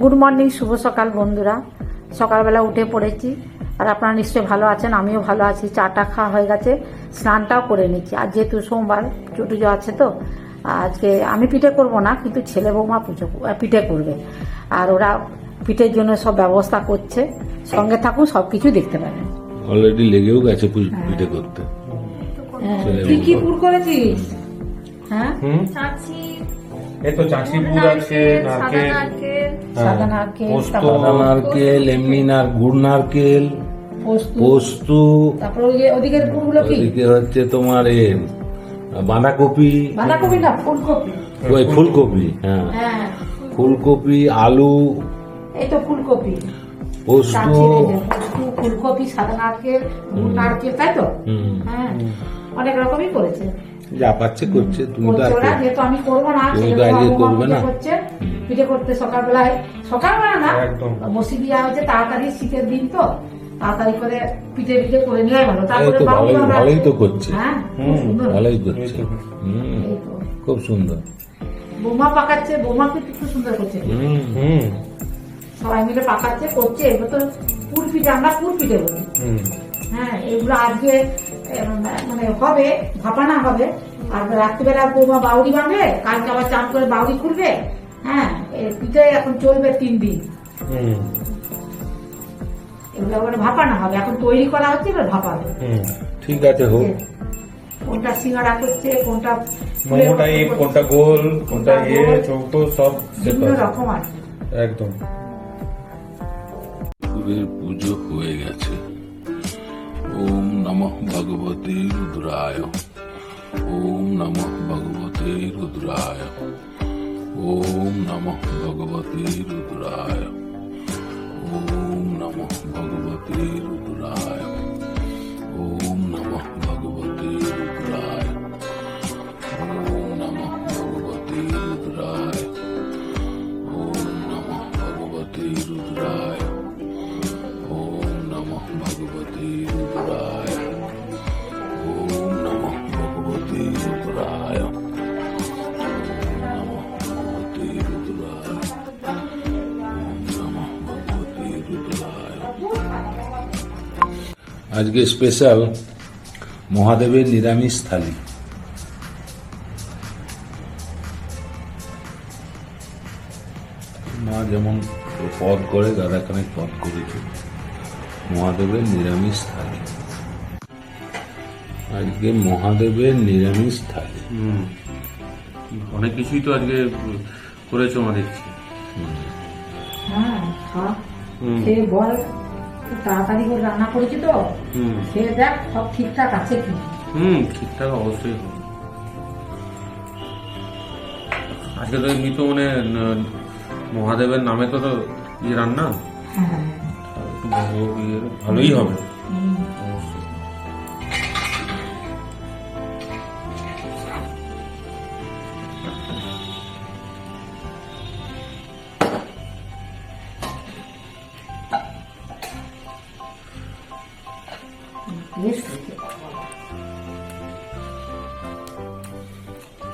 Good morning শুভ সকাল বন্ধুরা। সকালবেলা উঠে পড়েছি আর আপনারা নিশ্চয়ই ভালো আছেন আমিও ভালো আছি চাটা খাওয়া হয়ে গেছে স্নানটাও করে নিচ্ছি। আর যেহেতু সোমবার চুটুজো আছে তো আজকে আমি পিঠে করব না কিন্তু ছেলে বৌমা পুজো পিঠে করবে। আর ওরা পিঠের জন্য সব ব্যবস্থা করছে সঙ্গে থাকুন সব কিছু দেখতে পাবেন। অলরেডি লেগেও গেছে পিঠে করতে। তুই কি পুর করেছিস? হ্যাঁ? চাচি। এই তো চাষি পুর আছে নারকেল। নারকেল। সাদা নারকেল পোস্ত। নারকেল এমনি নার গুড় নারকেল পোস্ত। তারপর ওই যে- ওদিকের কি? ওদিকে হচ্ছে তোমার এ বাঁধাকপি। বাঁধাকপি না ফুলকপি। ওই ফুলকপি হ্যাঁ। হ্যাঁ ফুলকপি আলু। এই তো ফুলকপি। পোস্ত। ফুলকপি সাদা নারকেল গুড় নারকেল তাই তো? হ্যাঁ। অনেক রকমই করেছে। যা পাচ্ছে করছে তুমি তো আমি করব না তুমি তো আজকে করবে না? পিঠে করতে সকালবেলায় সকালবেলা না বসি দেওয়া হচ্ছে তাড়াতাড়ি শীতের দিন তো তাড়াতাড়ি করে পিঠে পিঠে করে নেওয়াই ভালো তারপরে ভালোই ভালোই তো করছে। হ্যাঁ ভালোই করছে। খুব সুন্দর। বোমা পাকাচ্ছে বোমা কিন্তু খুব সুন্দর করছে। হুম হুম। সবাই মিলে পাকাচ্ছে করছে। এগুলো তো পুর পিঠে আমরা পুর পিঠে বলি। হ্যাঁ এগুলো আজকে মানে হবে ভাপানা হবে। আর রাত্রিবেলা বৌমা বাউরি বাঁধবে কালকে আবার চান করে বাউরি খুলবে। হ্যাঁ পিঠে এখন চলবে তিন দিন। এগুলো মানে ভাপানা হবে এখন তৈরি করা হচ্ছে এবার ভাপাবে ঠিক আছে হোক। কোনটা সিঙ্গারা করছে কোনটা ফুলের মোমোটা এই কোনটা গোল কোনটা। চৌকো সব বিভিন্ন রকম আছে। একদম। ঠাকুরের পুজো হয়ে গেছে। ওম নমঃ ভগবতে রুদ্রায়। ওম নমঃ ভগবতে রুদ্রায়। ওম নমঃ ভগবতে রুদ্রায়। ওম নমঃ ভগবতে আজকে স্পেশাল মহাদেবের নিরামিষ থালি। মা যেমন পদ করে দাদা খানিক পদ করেছে। মহাদেবের নিরামিষ থালি। আজকে মহাদেবের নিরামিষ থালি। হুম। অনেক কিছুই তো আজকে করেছ আমার দেখছি হ্যাঁ বল। তাড়াতাড়ি করে রান্না করেছি তো। দেখ সব ঠিকঠাক আছে কি? হুম ঠিকঠাক অবশ্যই। আজকে তো এমনি তো মানে মহাদেবের নামে তো ইয়ে রান্না। হ্যাঁ। ইয়ে ভালোই হবে।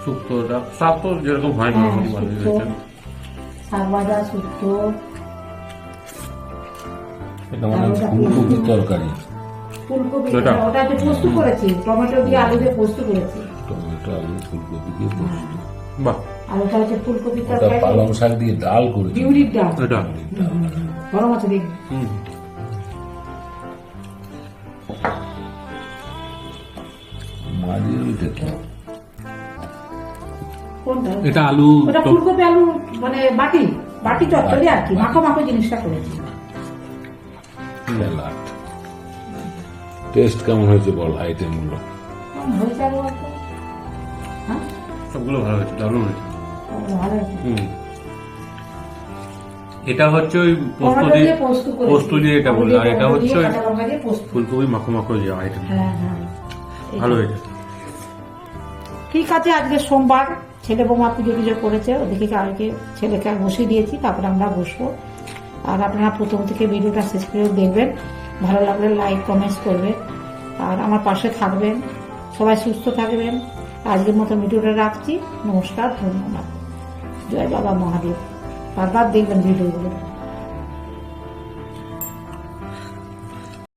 শুক্তোটা শাক তো যেরকম হয় হ্যাঁ, হয়েছে শাক ভাজা শুক্তো এটা মানে ফুলকপির তরকারি। ফুলকপি ওটা যে পোস্ত করেছি টমেটো দিয়ে আলু দিয়ে পোস্ত করেছি। টমেটো আলু ফুলকপি দিয়ে পোস্ত। বাহ। আর হচ্ছে ফুলকপির তরকারি। পালং শাক দিয়ে ডাল করেছি। বিউলির ডাল। এটা গরম আছে দেখি হুম মাঝে ওইটা কি কোনটা এটা আলু ওটা ফুলকপি আলু মানে বাটি বাটি চচ্চড়ি আর কি মাখো মাখো জিনিসটা করেছি টেস্ট কেমন হয়েছে বল? হ্যাঁ? সবগুলো ভালো হয়েছে দারুণ হয়েছে। এটা হচ্ছে ওই পোস্ত দিয়ে পোস্ত দিয়ে এটা বলল আর এটা হচ্ছে ফুলকপি মাখো মাখো যে আইটেম হ্যাঁ হ্যাঁ। ভালো হয়েছে। ঠিক আছে আজকে সোমবার। ছেলে বৌমা পুজো পুজো করেছে, ওদিকে কালকে ছেলেকে আর বসিয়ে দিয়েছি, তারপরে আমরা বসবো। আর আপনারা প্রথম থেকে ভিডিওটা শেষ করে দেখবেন, ভালো লাগলে লাইক কমেন্টস করবেন। আর আমার পাশে থাকবেন, সবাই সুস্থ থাকবেন। আজকের মতো ভিডিওটা রাখছি, নমস্কার, ধন্যবাদ। জয় বাবা মহাদেব। তারপর দেখবেন ভিডিওগুলো।